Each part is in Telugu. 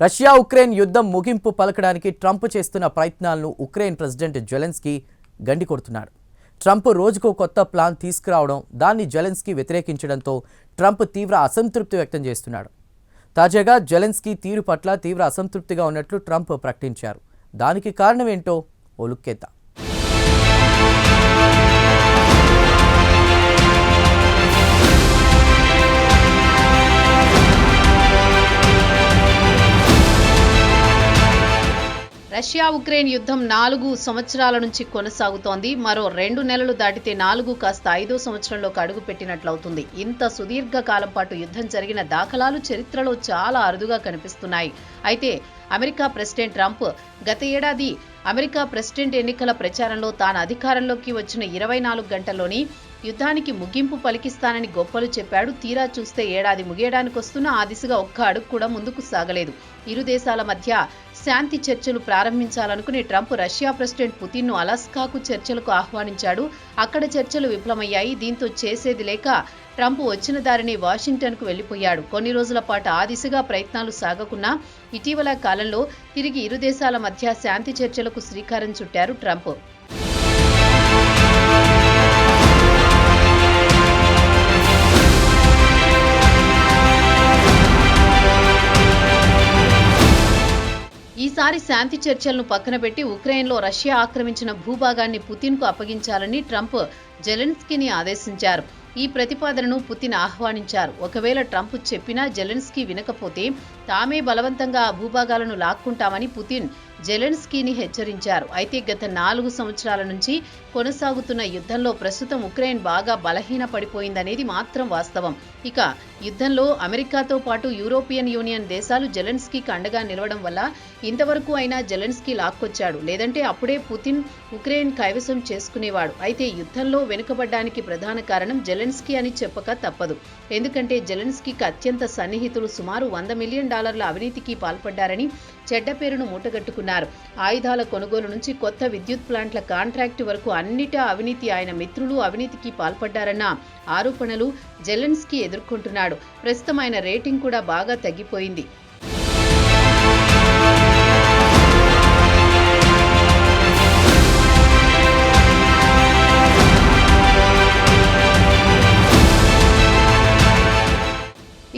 రష్యా ఉక్రెయిన్ యుద్ధం ముగింపు పలకడానికి ట్రంప్ చేస్తున్న ప్రయత్నాలను ఉక్రెయిన్ ప్రెసిడెంట్ జెలెన్స్కీ గండి కొడుతున్నాడు. ట్రంప్ రోజుకో కొత్త ప్లాన్ తీసుకురావడం దాన్ని జెలెన్స్కీ వ్యతిరేకించడంతో ట్రంప్ తీవ్ర అసంతృప్తి వ్యక్తం చేస్తున్నాడు. తాజాగా జెలెన్స్కీ తీరు పట్ల తీవ్ర అసంతృప్తిగా ఉన్నట్లు ట్రంప్ ప్రకటించారు. దానికి కారణమేంటో ఓ లుక్కేద్దాం. రష్యా ఉక్రెయిన్ యుద్ధం నాలుగు సంవత్సరాల నుంచి కొనసాగుతోంది. మరో రెండు నెలలు దాటితే నాలుగు కాస్త ఐదో సంవత్సరంలోకి అడుగు పెట్టినట్లవుతుంది. ఇంత సుదీర్ఘ కాలం పాటు యుద్ధం జరిగిన దాఖలాలు చరిత్రలో చాలా అరుదుగా కనిపిస్తున్నాయి. అయితే అమెరికా ప్రెసిడెంట్ ట్రంప్ గత ఏడాది అమెరికా ప్రెసిడెంట్ ఎన్నికల ప్రచారంలో తాను అధికారంలోకి వచ్చిన ఇరవై నాలుగు గంటల్లోని యుద్ధానికి ముగింపు పలికిస్తానని గొప్పలు చెప్పాడు. తీరా చూస్తే ఏడాది ముగియడానికి వస్తున్న ఆ దిశగా ఒక్క అడుగు కూడా ముందుకు సాగలేదు. ఇరు దేశాల మధ్య శాంతి చర్చలు ప్రారంభించాలనుకుని ట్రంప్ రష్యా ప్రెసిడెంట్ పుతిన్ను అలాస్కాకు చర్చలకు ఆహ్వానించాడు. అక్కడ చర్చలు విఫలమయ్యాయి. దీంతో చేసేది లేక ట్రంప్ వచ్చిన దారిని వాషింగ్టన్కు వెళ్ళిపోయాడు కొన్ని రోజుల పాటు ఆ దిశగా ప్రయత్నాలు సాగకున్నా ఇటీవల కాలంలో తిరిగి ఇరు దేశాల మధ్య శాంతి చర్చలకు శ్రీకారం చుట్టారు ట్రంప్. ఈసారి శాంతి చర్చలను పక్కన పెట్టి ఉక్రెయిన్లో రష్యా ఆక్రమించిన భూభాగాన్ని పుతిన్కు అప్పగించాలని ట్రంప్ జెలెన్స్కీని ఆదేశించారు. ఈ ప్రతిపాదనను పుతిన్ ఆహ్వానించారు. ఒకవేళ ట్రంప్ చెప్పినా జెలెన్స్కీ వినకపోతే తామే బలవంతంగా ఆ భూభాగాలను లాక్కుంటామని పుతిన్ జెలెన్స్కీని హెచ్చరించారు. అయితే గత నాలుగు సంవత్సరాల నుంచి కొనసాగుతున్న యుద్ధంలో ప్రస్తుతం ఉక్రెయిన్ బాగా బలహీన పడిపోయిందనేది మాత్రం వాస్తవం. ఇక యుద్ధంలో అమెరికాతో పాటు యూరోపియన్ యూనియన్ దేశాలు జెలెన్స్కీకి అండగా నిలవడం వల్ల ఇంతవరకు అయినా జెలెన్స్కీ లాక్కొచ్చాడు. లేదంటే అప్పుడే పుతిన్ ఉక్రెయిన్ కైవసం చేసుకునేవాడు. అయితే యుద్ధంలో వెనుకబడ్డానికి ప్రధాన కారణం జెలెన్స్కీ అని చెప్పక తప్పదు. ఎందుకంటే జెలెన్స్కీకి అత్యంత సన్నిహితులు సుమారు వంద మిలియన్ డాలర్ల అవినీతికి పాల్పడ్డారని చెడ్డ పేరును మూటగట్టుకున్నారు. ఆయుధాల కొనుగోలు నుంచి కొత్త విద్యుత్ ప్లాంట్ల కాంట్రాక్టు వరకు అన్నిటా అవినీతి ఆయన మిత్రులు అవినీతికి పాల్పడ్డారన్న ఆరోపణలు జెలెన్స్కీ ఎదుర్కొంటున్నాడు. ప్రస్తుతం ఆయన రేటింగ్ కూడా బాగా తగ్గిపోయింది.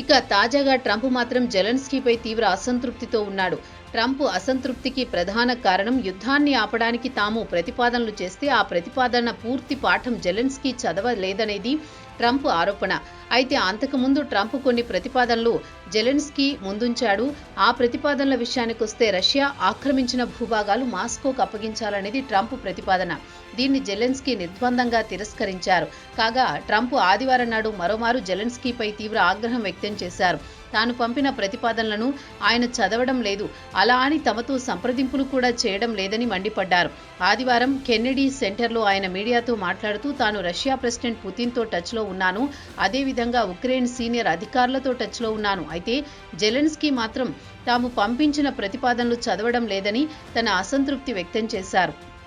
ఇక తాజాగా ట్రంప్ మాత్రం జెలెన్స్కీపై తీవ్ర అసంతృప్తితో ఉన్నాడు. ట్రంప్ అసంతృప్తికి ప్రధాన కారణం యుద్ధాన్ని ఆపడానికి తాము ప్రతిపాదనలు చేస్తే ఆ ప్రతిపాదన పూర్తి పాఠం జెలెన్స్కీ చదవలేదనేది ట్రంప్ ఆరోపణ. అయితే అంతకుముందు ట్రంప్ కొన్ని ప్రతిపాదనలు జెలెన్స్కీ ముందుంచాడు. ఆ ప్రతిపాదనల విషయానికొస్తే రష్యా ఆక్రమించిన భూభాగాలు మాస్కోకు అప్పగించాలనేది ట్రంప్ ప్రతిపాదన. దీన్ని జెలెన్స్కీ నిర్ద్వందంగా తిరస్కరించారు. కాగా ట్రంప్ ఆదివారం నాడు మరోమారు జెలెన్స్కీపై తీవ్ర ఆగ్రహం వ్యక్తం చేశారు. తాను పంపిన ప్రతిపాదనలను ఆయన చదవడం లేదు. అలా అని తమతో సంప్రదింపులు కూడా చేయడం లేదని మండిపడ్డారు. ఆదివారం కెన్నెడీ సెంటర్లో ఆయన మీడియాతో మాట్లాడుతూ తాను రష్యా ప్రెసిడెంట్ పుతిన్తో టచ్లో ఉన్నాను. అదేవిధంగా ఉక్రెయిన్ సీనియర్ అధికారులతో టచ్లో ఉన్నాను. అయితే జెలెన్స్కీ మాత్రం తాము పంపించిన ప్రతిపాదనలు చదవడం లేదని తన అసంతృప్తి వ్యక్తం చేశారు.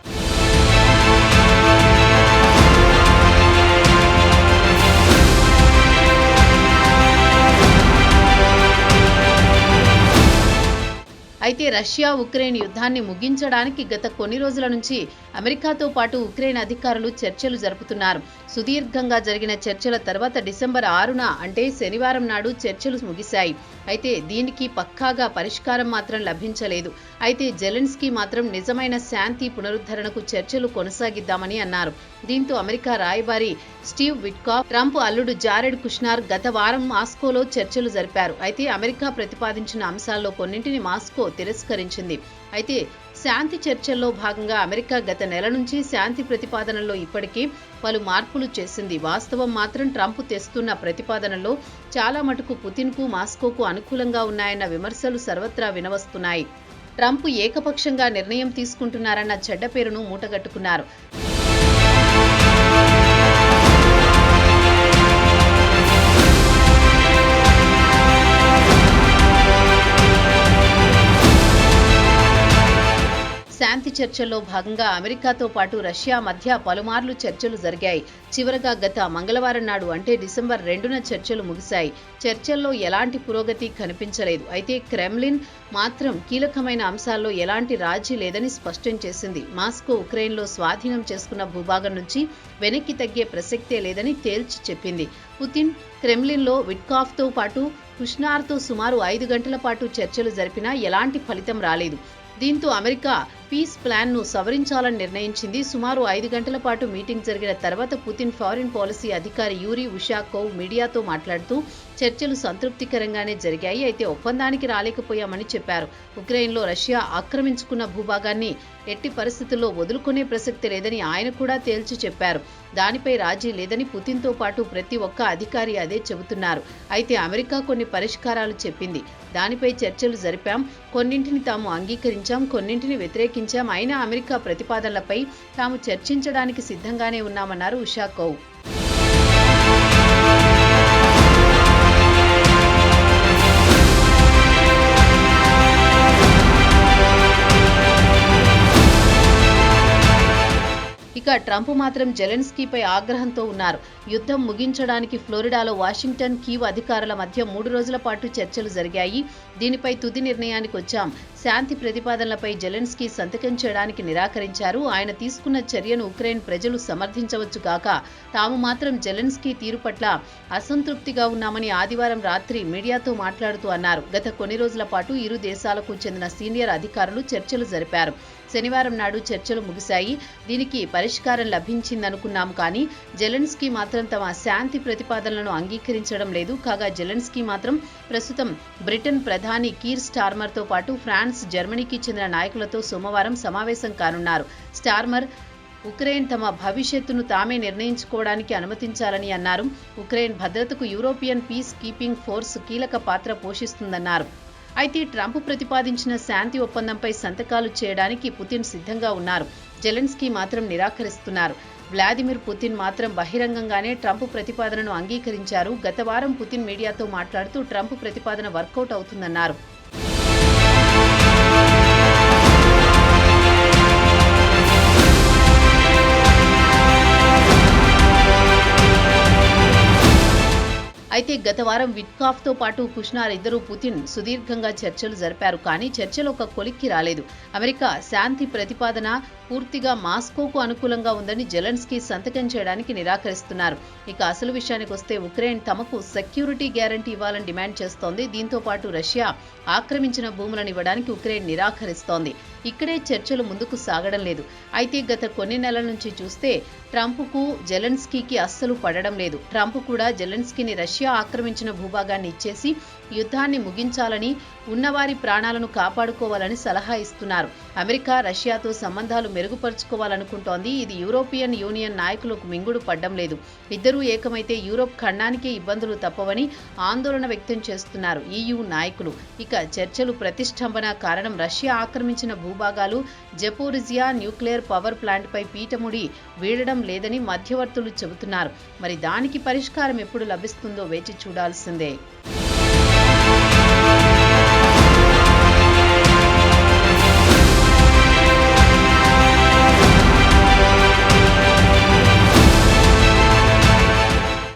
అయితే రష్యా ఉక్రెయిన్ యుద్ధాన్ని ముగించడానికి గత కొన్ని రోజుల నుంచి అమెరికాతో పాటు ఉక్రెయిన్ అధికారులు చర్చలు జరుపుతున్నారు. సుదీర్ఘంగా జరిగిన చర్చల తర్వాత డిసెంబర్ ఆరున అంటే శనివారం నాడు చర్చలు ముగిశాయి. అయితే దీనికి పక్కాగా పరిష్కారం మాత్రం లభించలేదు. అయితే జెలెన్స్కీ మాత్రం నిజమైన శాంతి పునరుద్ధరణకు చర్చలు కొనసాగిద్దామని అన్నారు. దీంతో అమెరికా రాయబారి స్టీవ్ విట్కాఫ్ ట్రంప్ అల్లుడు జారెడ్ కుష్నార్ గత వారం మాస్కోలో చర్చలు జరిపారు. అయితే అమెరికా ప్రతిపాదించిన అంశాల్లో కొన్నింటిని మాస్కో తిరస్కరించింది. అయితే శాంతి చర్చల్లో భాగంగా అమెరికా గత నెల నుంచి శాంతి ప్రతిపాదనలో ఇప్పటికీ పలు మార్పులు చేసింది. వాస్తవం మాత్రం ట్రంప్ తెస్తున్న ప్రతిపాదనలో చాలా మటుకు పుతిన్కు మాస్కోకు అనుకూలంగా ఉన్నాయన్న విమర్శలు సర్వత్రా వినవస్తున్నాయి. ట్రంప్ ఏకపక్షంగా నిర్ణయం తీసుకుంటున్నారన్న చెడ్డ పేరును మూటగట్టుకున్నారు. శాంతి చర్చల్లో భాగంగా అమెరికాతో పాటు రష్యా మధ్య పలుమార్లు చర్చలు జరిగాయి. చివరగా గత మంగళవారం నాడు అంటే డిసెంబర్ రెండున చర్చలు ముగిశాయి. చర్చల్లో ఎలాంటి పురోగతి కనిపించలేదు. అయితే క్రెమ్లిన్ మాత్రం కీలకమైన అంశాల్లో ఎలాంటి రాజీ లేదని స్పష్టం చేసింది. మాస్కో ఉక్రెయిన్లో స్వాధీనం చేసుకున్న భూభాగం నుంచి వెనక్కి తగ్గే ప్రసక్తే లేదని తేల్చి చెప్పింది. పుతిన్ క్రెమ్లిన్లో విట్కాఫ్తో పాటు కుష్నార్తో సుమారు ఐదు గంటల పాటు చర్చలు జరిపినా ఎలాంటి ఫలితం రాలేదు. దీంతో అమెరికా పీస్ ప్లాన్ను సవరించాలని నిర్ణయించింది. సుమారు ఐదు గంటల పాటు మీటింగ్ జరిగిన తర్వాత పుతిన్ ఫారిన్ పాలసీ అధికారి యూరి ఉషాకోవ్ మీడియాతో మాట్లాడుతూ చర్చలు సంతృప్తికరంగానే జరిగాయి. అయితే ఒప్పందానికి రాలేకపోయామని చెప్పారు. ఉక్రెయిన్లో రష్యా ఆక్రమించుకున్న భూభాగాన్ని ఎట్టి పరిస్థితుల్లో వదులుకునే ప్రసక్తి లేదని ఆయన కూడా తేల్చి చెప్పారు. దానిపై రాజీ లేదని పుతిన్తో పాటు ప్రతి ఒక్క అధికారి అదే చెబుతున్నారు. అయితే అమెరికా కొన్ని పరిష్కారాలు చెప్పింది. దానిపై చర్చలు జరిపాం. కొన్నింటిని తాము అంగీకరించాం. కొన్నింటిని వ్యతిరేకించాం. అయినా అమెరికా ప్రతిపాదనలపై తాము చర్చించడానికి సిద్ధంగానే ఉన్నామన్నారు ఉషా ఉషాకోవ్ ఇక ట్రంప్ మాత్రం జెలెన్స్కీపై ఆగ్రహంతో ఉన్నారు. యుద్ధం ముగించడానికి ఫ్లోరిడాలో వాషింగ్టన్ కీవ్ అధికారుల మధ్య మూడు రోజుల పాటు చర్చలు జరిగాయి. దీనిపై తుది నిర్ణయానికి వచ్చాం. శాంతి ప్రతిపాదనలపై జెలెన్స్కీ సంతకం చేయడానికి నిరాకరించారు. ఆయన తీసుకున్న చర్యను ఉక్రెయిన్ ప్రజలు సమర్థించవచ్చుగాక తాము మాత్రం జెలెన్స్కీ తీరు పట్ల అసంతృప్తిగా ఉన్నామని ఆదివారం రాత్రి మీడియాతో మాట్లాడుతూ అన్నారు. గత కొన్ని రోజుల పాటు ఇరు దేశాలకు చెందిన సీనియర్ అధికారులు చర్చలు జరిపారు. శనివారం నాడు చర్చలు ముగిశాయి. దీనికి పరిష్కారం లభించిందనుకున్నాం కానీ జెలెన్స్కీ మాత్రం తమ శాంతి ప్రతిపాదనలను అంగీకరించడం లేదు. కాగా జెలెన్స్కీ మాత్రం ప్రస్తుతం బ్రిటన్ ప్రధాని కీర్ స్టార్మర్తో పాటు ఫ్రాన్స్ జర్మనీకి చెందిన నాయకులతో సోమవారం సమావేశం కానున్నారు. స్టార్మర్ ఉక్రెయిన్ తమ భవిష్యత్తును తామే నిర్ణయించుకోవడానికి అనుమతించాలని అన్నారు. ఉక్రెయిన్ భద్రతకు యూరోపియన్ పీస్ కీపింగ్ ఫోర్స్ కీలక పాత్ర పోషిస్తుందన్నారు. అయితే ట్రంప్ ప్రతిపాదించిన శాంతి ఒప్పందంపై సంతకాలు చేయడానికి పుతిన్ సిద్ధంగా ఉన్నారు. జెలెన్స్కీ మాత్రం నిరాకరిస్తున్నారు. వ్లాదిమిర్ పుతిన్ మాత్రం బహిరంగంగానే ట్రంప్ ప్రతిపాదనను అంగీకరించారు. గత వారం పుతిన్ మీడియాతో మాట్లాడుతూ ట్రంప్ ప్రతిపాదన వర్కౌట్ అవుతుందన్నారు. అయితే గత వారం విట్కాఫ్తో పాటు కుష్నార్ ఇద్దరూ పుతిన్ సుదీర్ఘంగా చర్చలు జరిపారు. కానీ చర్చలు ఒక కొలిక్కి రాలేదు. అమెరికా శాంతి ప్రతిపాదన పూర్తిగా మాస్కోకు అనుకూలంగా ఉందని జెలెన్స్కీ సంతకం చేయడానికి నిరాకరిస్తున్నారు. ఇక అసలు విషయానికి వస్తే ఉక్రెయిన్ తమకు సెక్యూరిటీ గ్యారంటీ ఇవ్వాలని డిమాండ్ చేస్తోంది. దీంతో పాటు రష్యా ఆక్రమించిన భూములను ఇవ్వడానికి ఉక్రెయిన్ నిరాకరిస్తోంది. ఇక్కడే చర్చలు ముందుకు సాగడం లేదు. అయితే గత కొన్ని నెలల నుంచి చూస్తే ట్రంప్కు జెలెన్స్కీకి అస్సలు పడడం లేదు. ట్రంప్ కూడా జెలెన్స్కీని రష్యా ఆక్రమించిన భూభాగాన్ని ఇచ్చేసి యుద్ధాన్ని ముగించాలని ఉన్నవారి ప్రాణాలను కాపాడుకోవాలని సలహా ఇస్తున్నారు. అమెరికా రష్యాతో సంబంధాలు మెరుగుపరుచుకోవాలనుకుంటోంది. ఇది యూరోపియన్ యూనియన్ నాయకులకు మింగుడు పడ్డం లేదు. ఇద్దరూ ఏకమైతే యూరోప్ ఖండానికే ఇబ్బందులు తప్పవని ఆందోళన వ్యక్తం చేస్తున్నారు ఈయూ నాయకులు. ఇక చర్చలు ప్రతిష్టంభన కారణం రష్యా ఆక్రమించిన భూభాగాలు. జపోరిజియా న్యూక్లియర్ పవర్ ప్లాంట్పై పీఠముడి వీడడం లేదని మధ్యవర్తులు చెబుతున్నారు. మరి దానికి పరిష్కారం ఎప్పుడు లభిస్తుందో వేచి చూడాల్సిందే.